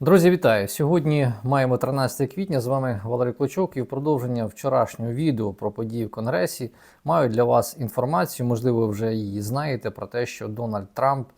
Друзі, вітаю! Сьогодні маємо 13 квітня. З вами Валерій Клочок і в продовження вчорашнього відео про події в Конгресі маю для вас інформацію, можливо, ви вже її знаєте, про те, що Дональд Трамп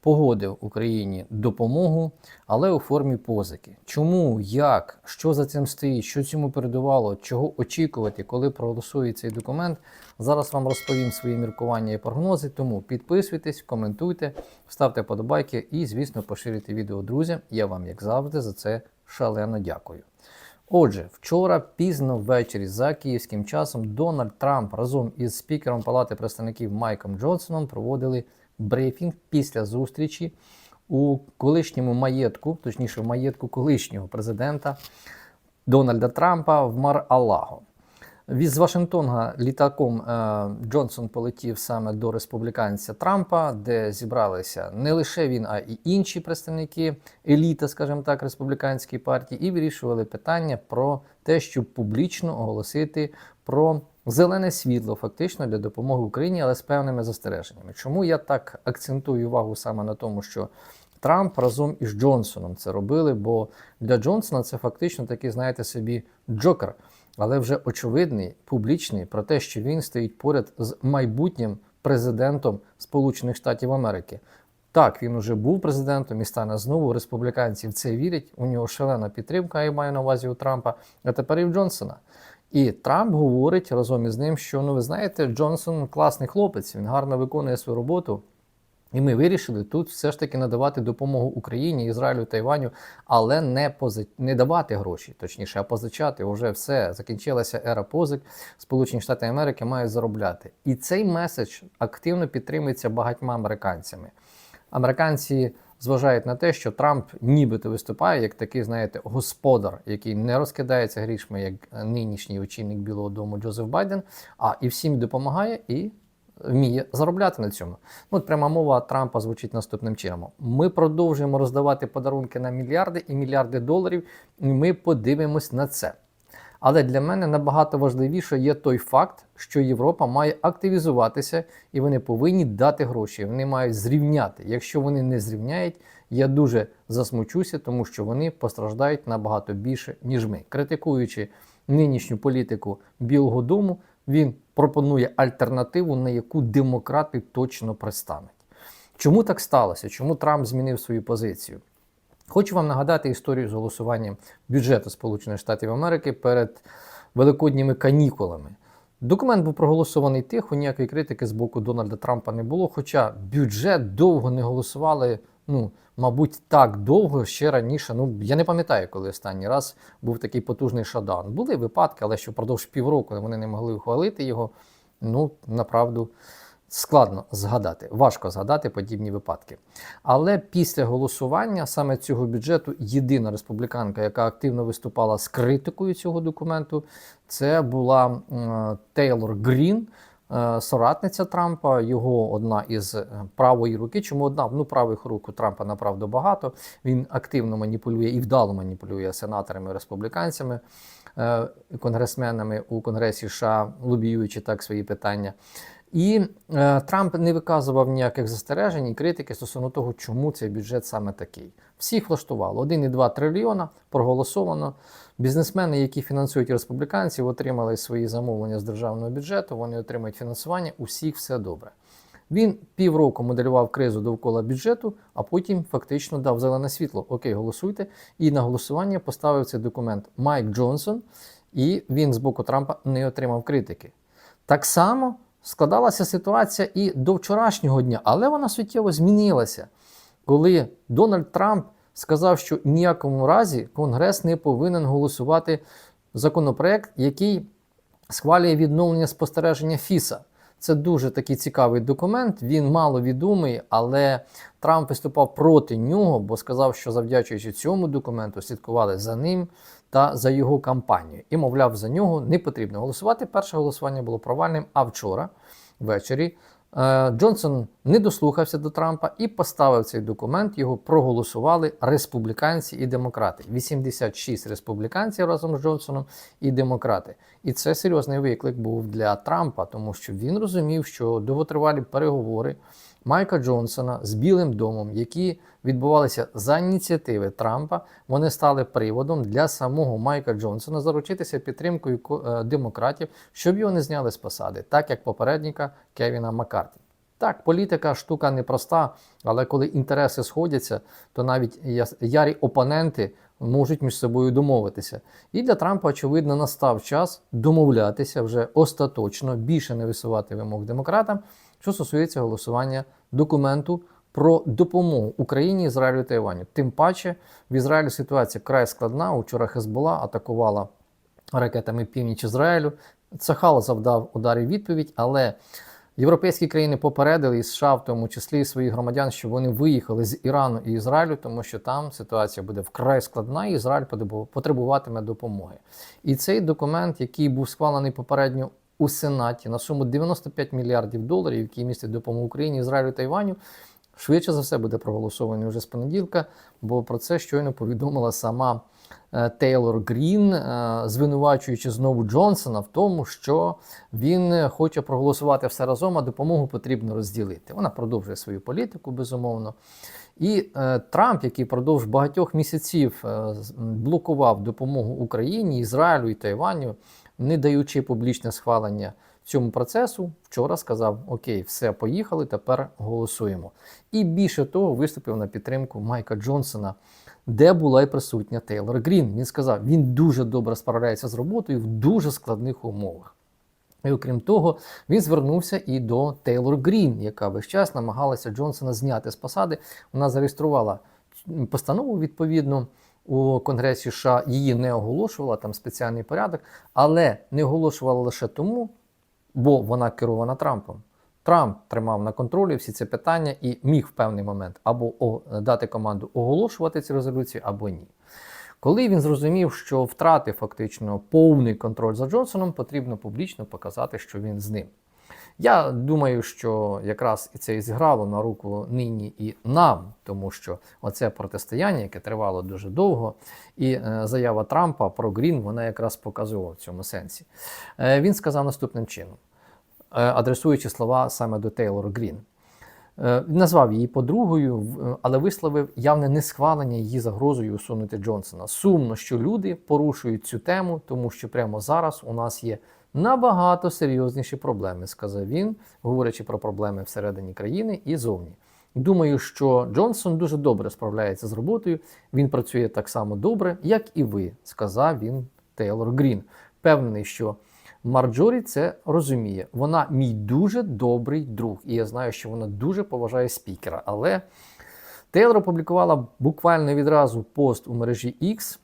погодив Україні допомогу, але у формі позики. Чому, як, що за цим стоїть, що цьому передувало, чого очікувати, коли проголосує цей документ. Зараз вам розповім свої міркування і прогнози. Тому підписуйтесь, коментуйте, ставте подобайки і, звісно, поширюйте відео друзям. Я вам, як завжди, за це шалено дякую. Отже, вчора пізно ввечері за київським часом Дональд Трамп разом із спікером Палати представників Майком Джонсоном проводили брифінг після зустрічі у колишньому маєтку, точніше, в маєтку колишнього президента Дональда Трампа в Мар-Алаго. Від з Вашингтона літаком е, Джонсон полетів саме до республіканця Трампа, де зібралися не лише він, а й інші представники еліти, скажімо так, республіканської партії, і вирішували питання про те, щоб публічно оголосити про зелене світло, фактично для допомоги Україні, але з певними застереженнями. Чому я так акцентую увагу саме на тому, що Трамп разом із Джонсоном це робили? Бо для Джонсона це фактично такий, знаєте собі, джокер але вже очевидний, публічний про те, що він стоїть поряд з майбутнім президентом Сполучених Штатів Америки. Так, він уже був президентом і стане знову. Республіканці в це вірять. У нього шалена підтримка, я маю на увазі у Трампа, а тепер і в Джонсона. І Трамп говорить разом із ним, що ну ви знаєте, Джонсон класний хлопець, він гарно виконує свою роботу. І ми вирішили тут все ж таки надавати допомогу Україні, Ізраїлю Тайваню, але не пози... не давати гроші, точніше, а позичати. Уже все закінчилася ера позик. Сполучені Штати Америки мають заробляти. І цей меседж активно підтримується багатьма американцями. Американці зважають на те, що Трамп нібито виступає як такий, знаєте, господар, який не розкидається грішми, як нинішній очільник Білого Дому Джозеф Байден, а і всім допомагає і вміє заробляти на цьому. Ну, от пряма мова Трампа звучить наступним чином: ми продовжуємо роздавати подарунки на мільярди і мільярди доларів, і ми подивимось на це. Але для мене набагато важливіше є той факт, що Європа має активізуватися і вони повинні дати гроші. Вони мають зрівняти. Якщо вони не зрівняють, я дуже засмучуся, тому що вони постраждають набагато більше, ніж ми. Критикуючи нинішню політику Білого Дому, він пропонує альтернативу, на яку демократи точно пристануть. Чому так сталося? Чому Трамп змінив свою позицію? Хочу вам нагадати історію з голосуванням бюджету Сполучених Штатів Америки перед великодніми канікулами. Документ був проголосований тихо, ніякої критики з боку Дональда Трампа не було. Хоча бюджет довго не голосували, ну, мабуть, так довго ще раніше. Ну, я не пам'ятаю, коли останній раз був такий потужний шадаун. Були випадки, але що впродовж півроку вони не могли ухвалити його. Ну, направду. Складно згадати, важко згадати подібні випадки. Але після голосування саме цього бюджету єдина республіканка, яка активно виступала з критикою цього документу, це була Тейлор Грін, соратниця Трампа, його одна із е, правої руки. Чому одна? Ну, правих рук у Трампа направду багато. Він активно маніпулює і вдало маніпулює сенаторами республіканцями, е, конгресменами у Конгресі США, лобіюючи так свої питання. І е, Трамп не виказував ніяких застережень і критики стосовно того, чому цей бюджет саме такий. Всіх влаштувало 1,2 трильйона проголосовано. Бізнесмени, які фінансують республіканців, отримали свої замовлення з державного бюджету. Вони отримують фінансування. Усіх все добре. Він півроку моделював кризу довкола бюджету, а потім фактично дав зелене світло. Окей, голосуйте. І на голосування поставив цей документ Майк Джонсон, і він з боку Трампа не отримав критики. Так само складалася ситуація і до вчорашнього дня, але вона суттєво змінилася, коли Дональд Трамп сказав, що ніякому разі Конгрес не повинен голосувати законопроект, який схвалює відновлення спостереження ФІСа. Це дуже такий цікавий документ. Він мало відомий, але Трамп виступав проти нього, бо сказав, що завдячуючи цьому документу, слідкували за ним та за його кампанією. І, мовляв, за нього не потрібно голосувати. Перше голосування було провальним. А вчора ввечері е, Джонсон не дослухався до Трампа і поставив цей документ. Його проголосували республіканці і демократи. 86 республіканців разом з Джонсоном і демократи. І це серйозний виклик був для Трампа, тому що він розумів, що довготривалі переговори Майка Джонсона з Білим домом, які відбувалися за ініціативи Трампа, вони стали приводом для самого Майка Джонсона заручитися підтримкою ко- е, демократів, щоб його не зняли з посади, так як попередника Кевіна Маккарті. Так, політика штука непроста, але коли інтереси сходяться, то навіть ярі опоненти можуть між собою домовитися. І для Трампа, очевидно, настав час домовлятися вже остаточно, більше не висувати вимог демократам, що стосується голосування документу про допомогу Україні, Ізраїлю та Іваню. Тим паче в Ізраїлі ситуація край складна. Учора Хезбола атакувала ракетами північ Ізраїлю. Цахал завдав ударів відповідь, але європейські країни попередили і США, в тому числі своїх громадян, щоб вони виїхали з Ірану і Ізраїлю, тому що там ситуація буде вкрай складна, і Ізраїль потребуватиме допомоги. І цей документ, який був схвалений попередньо у Сенаті на суму 95 мільярдів доларів, який містить допомогу Україні, Ізраїлю та Іваню, швидше за все буде проголосований вже з понеділка, бо про це щойно повідомила сама Тейлор Грін, е, звинувачуючи знову Джонсона в тому, що він е, хоче проголосувати все разом, а допомогу потрібно розділити. Вона продовжує свою політику, безумовно. І е, Трамп, який продовж багатьох місяців е, блокував допомогу Україні, Ізраїлю і Тайваню, не даючи публічне схвалення цьому процесу, вчора сказав: Окей, все, поїхали, тепер голосуємо. І більше того, виступив на підтримку Майка Джонсона, де була й присутня Тейлор Грін. Він сказав, він дуже добре справляється з роботою в дуже складних умовах. І окрім того, він звернувся і до Тейлор Грін, яка весь час намагалася Джонсона зняти з посади. Вона зареєструвала постанову відповідно у Конгресі США. Її не оголошувала там спеціальний порядок, але не оголошувала лише тому, бо вона керована Трампом. Трамп тримав на контролі всі ці питання і міг в певний момент або дати команду оголошувати ці резолюції, або ні. Коли він зрозумів, що втратив фактично повний контроль за Джонсоном, потрібно публічно показати, що він з ним. Я думаю, що якраз і це і зіграло на руку нині і нам, тому що оце протистояння, яке тривало дуже довго, і е, заява Трампа про Грін, вона якраз показувала в цьому сенсі. Е, він сказав наступним чином, адресуючи слова саме до Тейлор Грін. Е, назвав її подругою, е, але висловив явне несхвалення її загрозою усунути Джонсона. Сумно, що люди порушують цю тему, тому що прямо зараз у нас є набагато серйозніші проблеми, сказав він, говорячи про проблеми всередині країни і зовні. Думаю, що Джонсон дуже добре справляється з роботою. Він працює так само добре, як і ви, сказав він Тейлор Грін. Впевнений, що Марджорі це розуміє. Вона мій дуже добрий друг, і я знаю, що вона дуже поважає спікера. Але Тейлор опублікувала буквально відразу пост у мережі X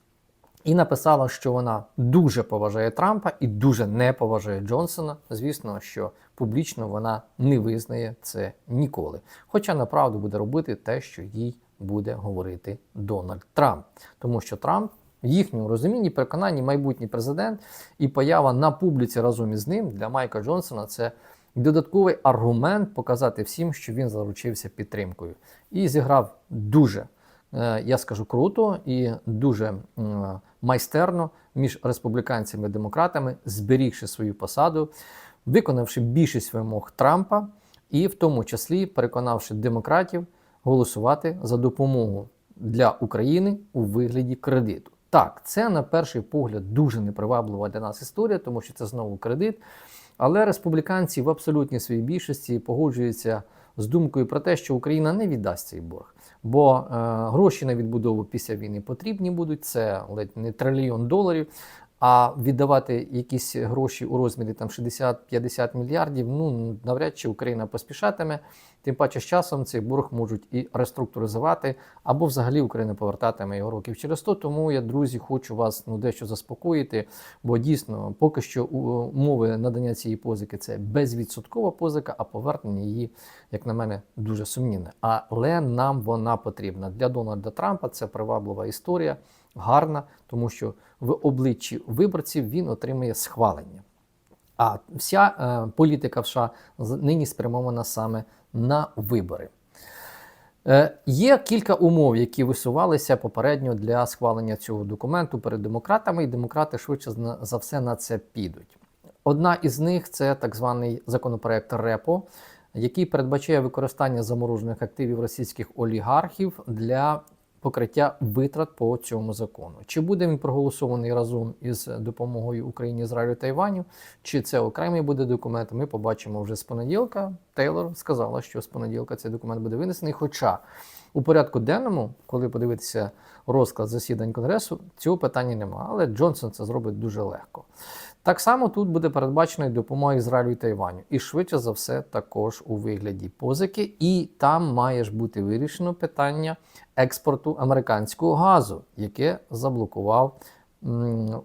і написала, що вона дуже поважає Трампа і дуже не поважає Джонсона. Звісно, що публічно вона не визнає це ніколи. Хоча направду буде робити те, що їй буде говорити Дональд Трамп, тому що Трамп. В їхньому розумінні, переконанні, майбутній президент і поява на публіці разом із ним для Майка Джонсона це додатковий аргумент показати всім, що він заручився підтримкою. І зіграв дуже, е, я скажу, круто і дуже майстерно між республіканцями і демократами, зберігши свою посаду, виконавши більшість вимог Трампа, і в тому числі переконавши демократів голосувати за допомогу для України у вигляді кредиту. Так, це на перший погляд дуже неприваблива для нас історія, тому що це знову кредит. Але республіканці в абсолютній своїй більшості погоджуються з думкою про те, що Україна не віддасть цей борг. Бо е, гроші на відбудову після війни потрібні будуть. Це ледь не трильйон доларів. А віддавати якісь гроші у розмірі там 60-50 мільярдів, ну навряд чи Україна поспішатиме. Тим паче з часом цей борг можуть і реструктуризувати, або взагалі Україна повертатиме його років через 100. Тому я, друзі, хочу вас ну дещо заспокоїти. Бо дійсно, поки що умови надання цієї позики це безвідсоткова позика, а повернення її, як на мене, дуже сумнівне. Але нам вона потрібна для Дональда Трампа. Це приваблива історія, гарна, тому що в обличчі виборців він отримує схвалення. А вся е, політика в США нині спрямована саме на вибори. Е, є кілька умов, які висувалися попередньо для схвалення цього документу перед демократами, і демократи швидше за все на це підуть. Одна із них це так званий законопроект РЕПО, який передбачає використання заморожених активів російських олігархів для покриття витрат по цьому закону. Чи буде він проголосований разом із допомогою Україні, Ізраїлю та Іваню, чи це окремий буде документ, ми побачимо вже з понеділка. Тейлор сказала, що з понеділка цей документ буде винесений. Хоча у порядку денному, коли подивитися розклад засідань Конгресу, цього питання немає. Але Джонсон це зробить дуже легко. Так само тут буде передбачена допомога Ізраїлю і Тайваню. І швидше за все, також у вигляді позики. І там має ж бути вирішено питання експорту американського газу, яке заблокував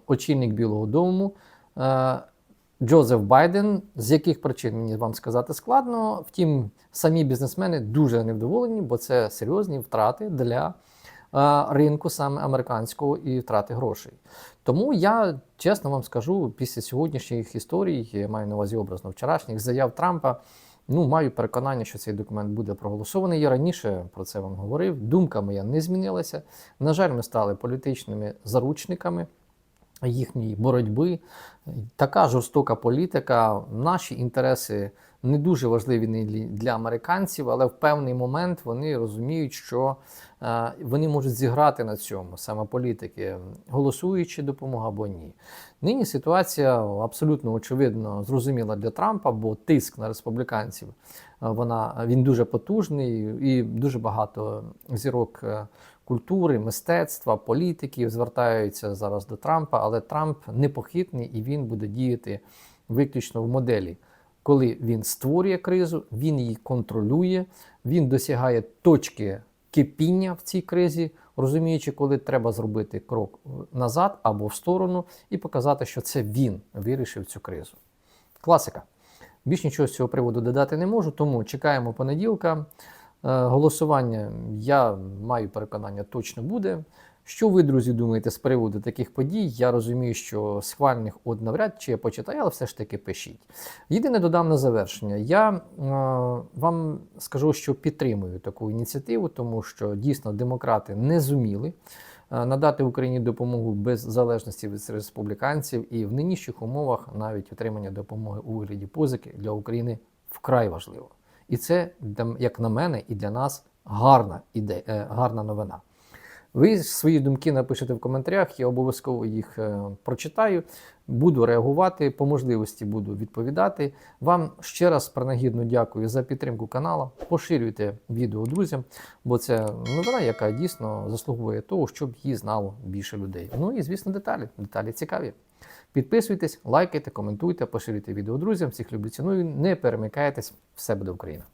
очільник Білого Дому. Е, Джозеф Байден, з яких причин мені вам сказати складно. Втім, самі бізнесмени дуже невдоволені, бо це серйозні втрати для е, ринку саме американського і втрати грошей. Тому я чесно вам скажу, після сьогоднішніх історій, я маю на увазі образно вчорашніх заяв Трампа. Ну, маю переконання, що цей документ буде проголосований. Я раніше про це вам говорив. Думка моя не змінилася. На жаль, ми стали політичними заручниками їхньої боротьби. Така жорстока політика. Наші інтереси не дуже важливі для американців, але в певний момент вони розуміють, що е, вони можуть зіграти на цьому саме політики, голосуючи допомогу або ні. Нині ситуація абсолютно очевидно зрозуміла для Трампа, бо тиск на республіканців е, вона він дуже потужний і дуже багато зірок. Культури, мистецтва, політиків звертаються зараз до Трампа, але Трамп непохитний і він буде діяти виключно в моделі. Коли він створює кризу, він її контролює, він досягає точки кипіння в цій кризі, розуміючи, коли треба зробити крок назад або в сторону, і показати, що це він вирішив цю кризу. Класика. Більш нічого з цього приводу додати не можу, тому чекаємо понеділка. Е, Голосування, я маю переконання, точно буде. Що ви, друзі, думаєте з приводу таких подій? Я розумію, що схвальних от навряд чи я почитаю, але все ж таки пишіть. Єдине додам на завершення. Я е, вам скажу, що підтримую таку ініціативу, тому що дійсно демократи не зуміли е, надати Україні допомогу без залежності від республіканців, і в нинішніх умовах навіть отримання допомоги у вигляді позики для України вкрай важливо. І це, як на мене, і для нас гарна ідея, е, гарна новина. Ви свої думки напишете в коментарях, я обов'язково їх е, прочитаю, буду реагувати, по можливості буду відповідати. Вам ще раз принагідно дякую за підтримку каналу. Поширюйте відео друзям, бо це новина, яка дійсно заслуговує того, щоб її знало більше людей. Ну і звісно, деталі. Деталі цікаві. Підписуйтесь, лайкайте, коментуйте, поширюйте відео друзям. Всіх люблю ціную. Не перемикайтесь, все буде Україна.